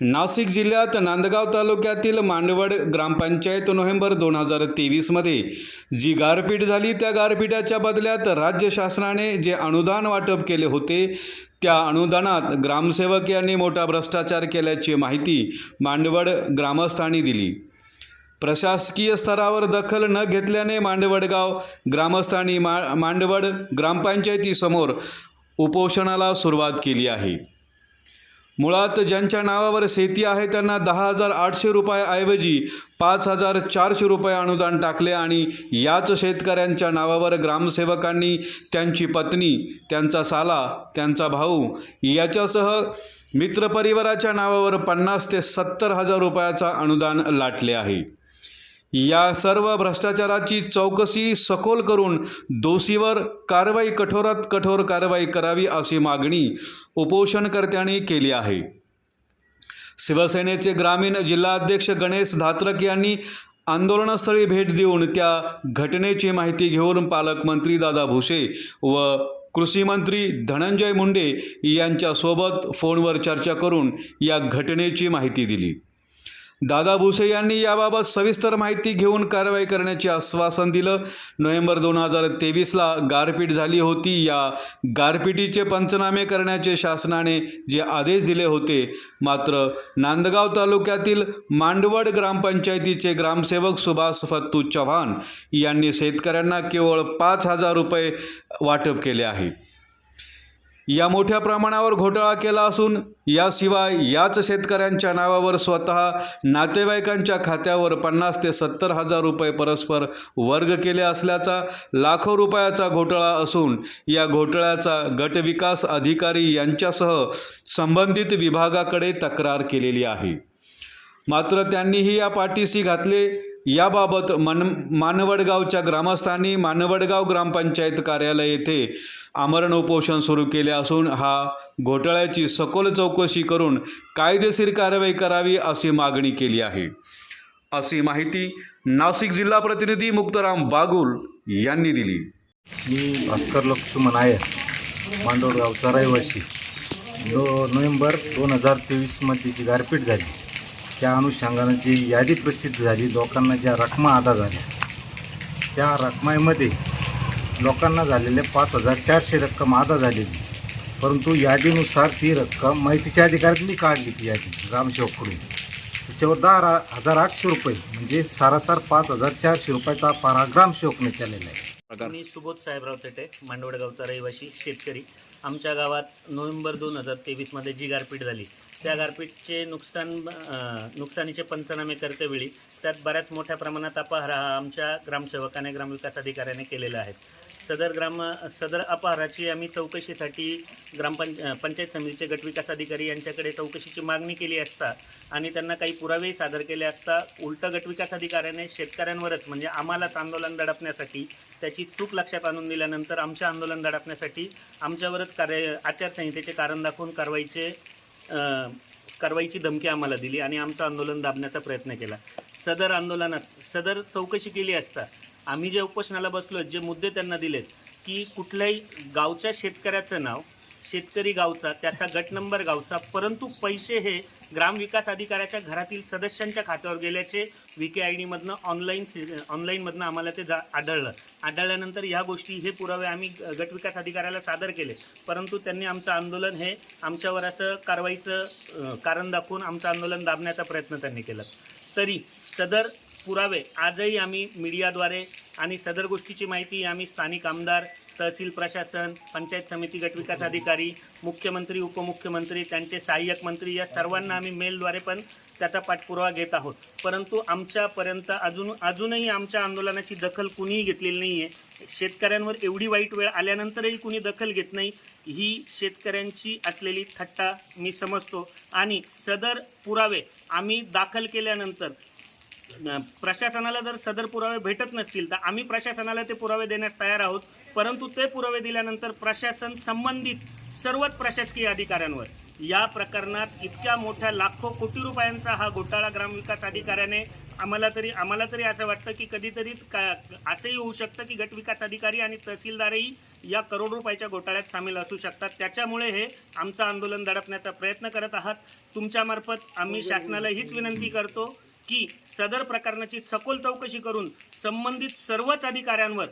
नाशिक जिल्ह्यात नांदगाव तालुक्यातील मांडवड ग्रामपंचायत नोव्हेंबर दोन हजार तेवीसमध्ये जी गारपीट झाली त्या गारपीटाच्या बदल्यात राज्य शासनाने जे अनुदान वाटप केले होते त्या अनुदानात ग्रामसेवक यांनी मोठा भ्रष्टाचार केल्याची माहिती मांडवड ग्रामस्थांनी दिली. प्रशासकीय स्तरावर दखल न घेतल्याने मांडवडगाव ग्रामस्थांनी मा मांडवड ग्रामपंचायतीसमोर उपोषणाला सुरुवात केली आहे. मुळात ज्यांच्या नावावर शेती आहे त्यांना दहा हजार आठशे रुपयाऐवजी पाच हजार चारशे रुपये अनुदान टाकले आणि याच शेतकऱ्यांच्या नावावर ग्रामसेवकांनी त्यांची पत्नी त्यांचा साला त्यांचा भाऊ याच्यासह मित्रपरिवाराच्या नावावर पन्नास ते सत्तर हजार रुपयाचा अनुदान लाटले आहे. या सर्व भ्रष्टाचाराची चौकशी सखोल करून दोषीवर कारवाई कठोरात कठोर कारवाई करावी अशी मागणी उपोषणकर्त्यांनी केली आहे. शिवसेनेचे ग्रामीण जिल्हाध्यक्ष गणेश धात्रक यांनी आंदोलनस्थळी भेट देऊन त्या घटनेची माहिती घेऊन पालकमंत्री दादा भुसे व कृषीमंत्री धनंजय मुंडे यांच्यासोबत फोनवर चर्चा करून या घटनेची माहिती दिली. दादा भुसे यांनी याबाबत सविस्तर माहिती घेऊन कारवाई करण्याचे आश्वासन दिलं. नोव्हेंबर दोन हजार तेवीसला गारपीट झाली होती. या गारपिटीचे पंचनामे करण्याचे शासनाने जे आदेश दिले होते मात्र नांदगाव तालुक्यातील मांडवड ग्रामपंचायतीचे ग्रामसेवक सुभाष फत्तू चव्हाण यांनी शेतकऱ्यांना केवळ पाच हजार रुपये वाटप केले आहे. या मोठ्या प्रमाणावर घोटाळा केला असून याशिवाय याच शेतकऱ्यांच्या नावावर स्वतः नातेवाईकांच्या खात्यावर पन्नास ते सत्तर हजार रुपये परस्पर वर्ग केले असल्याचा लाखो रुपयाचा घोटाळा असून या घोटाळ्याचा गटविकास अधिकारी यांच्यासह संबंधित विभागाकडे तक्रार केलेली आहे. मात्र त्यांनीही या पाठीशी घातले. याबाबत मन मानवडगावच्या ग्रामस्थांनी मानवडगाव ग्रामपंचायत कार्यालय येथे आमरण उपोषण सुरू केले असून हा घोटाळ्याची सखोल चौकशी करून कायदेशीर कारवाई करावी अशी मागणी केली आहे. अशी माहिती नाशिक जिल्हा प्रतिनिधी मुक्तराम बागुल यांनी दिली. मी भास्कर लक्ष्मण आहे. मांडोडगावचा रहिवासी. दो नोव्हेंबर दोन हजार तेवीसमध्ये जी गारपीट झाली. त्या अनुषंगानं जी यादी प्रसिद्ध झाली लोकांना ज्या रकमा अदा झाल्या त्या रकमामध्ये लोकांना झालेले पाच हजार चारशे रक्कम अदा झालेली. परंतु यादीनुसार ती रक्कम माहितीच्या अधिकाऱ्यांनी मी काढली ती यादी ग्रामसेवककडून त्याच्यावर दहा रा- हजार आठशे रुपये म्हणजे सारासार पाच हजार चारशे रुपयाचा पारा ग्रामसेवकने केलेला आहे. मी सुबोध साहेबराव तेटे मांडवडगावचा रहिवासी शेतकरी. आमच्या गावात नोव्हेंबर दोन हजार तेवीसमध्ये जी गारपीट झाली त्या गारपीटचे नुकसान नुकसानीचे पंचनामे करतेवेळी त्यात बऱ्याच मोठ्या प्रमाणात अपहार हा आमच्या ग्रामसेवकाने ग्रामविकास अधिकाऱ्याने केलेला आहे. सदर ग्राम सदर अपहाराची आम्ही चौकशीसाठी ग्रामपंच पंचायत समितीचे गटविकास अधिकारी यांच्याकडे चौकशीची मागणी केली असता आणि त्यांना काही पुरावेही सादर केले असता उलट गटविकास अधिकाऱ्याने शेतकऱ्यांवरच म्हणजे आम्हालाच आंदोलन दडपण्यासाठी त्याची चूक लक्षात आणून दिल्यानंतर आमचे आंदोलन दडपण्यासाठी आमच्यावरच कार्य आचारसंहितेचे कारण दाखवून कारवाईचे कारवाईची धमकी आम्हाला दिली आणि आमचं आंदोलन दाबण्याचा प्रयत्न केला. सदर आंदोलनात सदर चौकशी केली असता आम्ही जे उपोषणाला बसलो जे मुद्दे त्यांना दिलेत की कुठल्याही गावच्या शेतकऱ्याचं नाव शेतकरी गावचा त्याचा गट नंबर गावचा परंतु पैसे हे ग्रामविकास अधिकाऱ्याच्या घरातील सदस्यांच्या खात्यावर गेल्याचे व्ही के आय डीमधनं ऑनलाईन ऑनलाईनमधनं आम्हाला ते जा आढळलं. आढळल्यानंतर ह्या गोष्टी हे पुरावे आम्ही गटविकास अधिकाऱ्याला सादर केले. परंतु त्यांनी आमचं आंदोलन हे आमच्यावर असं कारवाईचं कारण दाखवून आमचं आंदोलन दाबण्याचा प्रयत्न त्यांनी केला. तरी सदर पुरावे आजही आम्ही मीडियाद्वारे आणि सदर गोष्टीची माहिती आम्ही स्थानिक आमदार तहसील प्रशासन पंचायत समिती गटविकास अधिकारी मुख्यमंत्री उपमुख्यमंत्री त्यांचे सहाय्यक मंत्री या सर्वांना आम्ही मेलद्वारे पण त्याचा पाठपुरावा घेत आहोत. परंतु आमच्यापर्यंत अजून अजूनही आमच्या आंदोलनाची दखल कुणीही घेतलेली नाही आहे शेतकऱ्यांवर एवढी वाईट वेळ आल्यानंतरही कुणी दखल घेत नाही ही शेतकऱ्यांची असलेली थट्टा मी समजतो. आणि सदर पुरावे आम्ही दाखल केल्यानंतर प्रशासनाला जर सदर पुरावे भेटत नसतील तर आम्ही प्रशासनाला ते पुरावे देण्यास तयार आहोत. परंतु ते पुरावे दिल्यानंतर प्रशासन संबंधित सर्वच प्रशासकीय अधिकाऱ्यांवर. या प्रकरणात इतक्या मोठ्या लाखो कोटी रुपयांचा हा घोटाळा ग्रामविकास अधिकाऱ्याने आम्हाला तरी आम्हाला तरी असं वाटतं की कधीतरी का असंही होऊ शकतं की गटविकास अधिकारी आणि तहसीलदारही या करोड रुपयाच्या घोटाळ्यात सामील असू शकतात. त्याच्यामुळे हे आमचं आंदोलन दडपण्याचा प्रयत्न करत आहात. तुमच्यामार्फत आम्ही शासनाला हीच विनंती करतो की सदर प्रकरणाची सखोल चौकशी करून संबंधित सर्वच अधिकाऱ्यांवर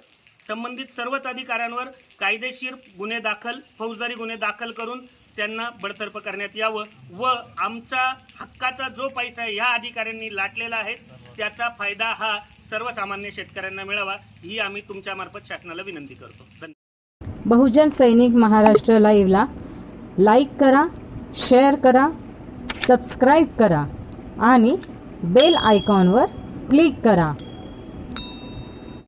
संबंधित सर्वच अधिकाऱ्यांवर कायदेशीर गुन्हे दाखल फौजदारी गुन्हे दाखल करून त्यांना बडतर्फ करण्यात यावं व आमचा हक्काचा जो पैसा ह्या अधिकाऱ्यांनी लाटलेला आहे त्याचा फायदा हा सर्वसामान्य शेतकऱ्यांना मिळावा ही आम्ही तुमच्यामार्फत शासनाला विनंती करतो. धन्यवाद बहुजन सैनिक महाराष्ट्र लाईव्हला लाईक करा शेअर करा सबस्क्राईब करा आणि बेल आयकॉनवर क्लिक करा.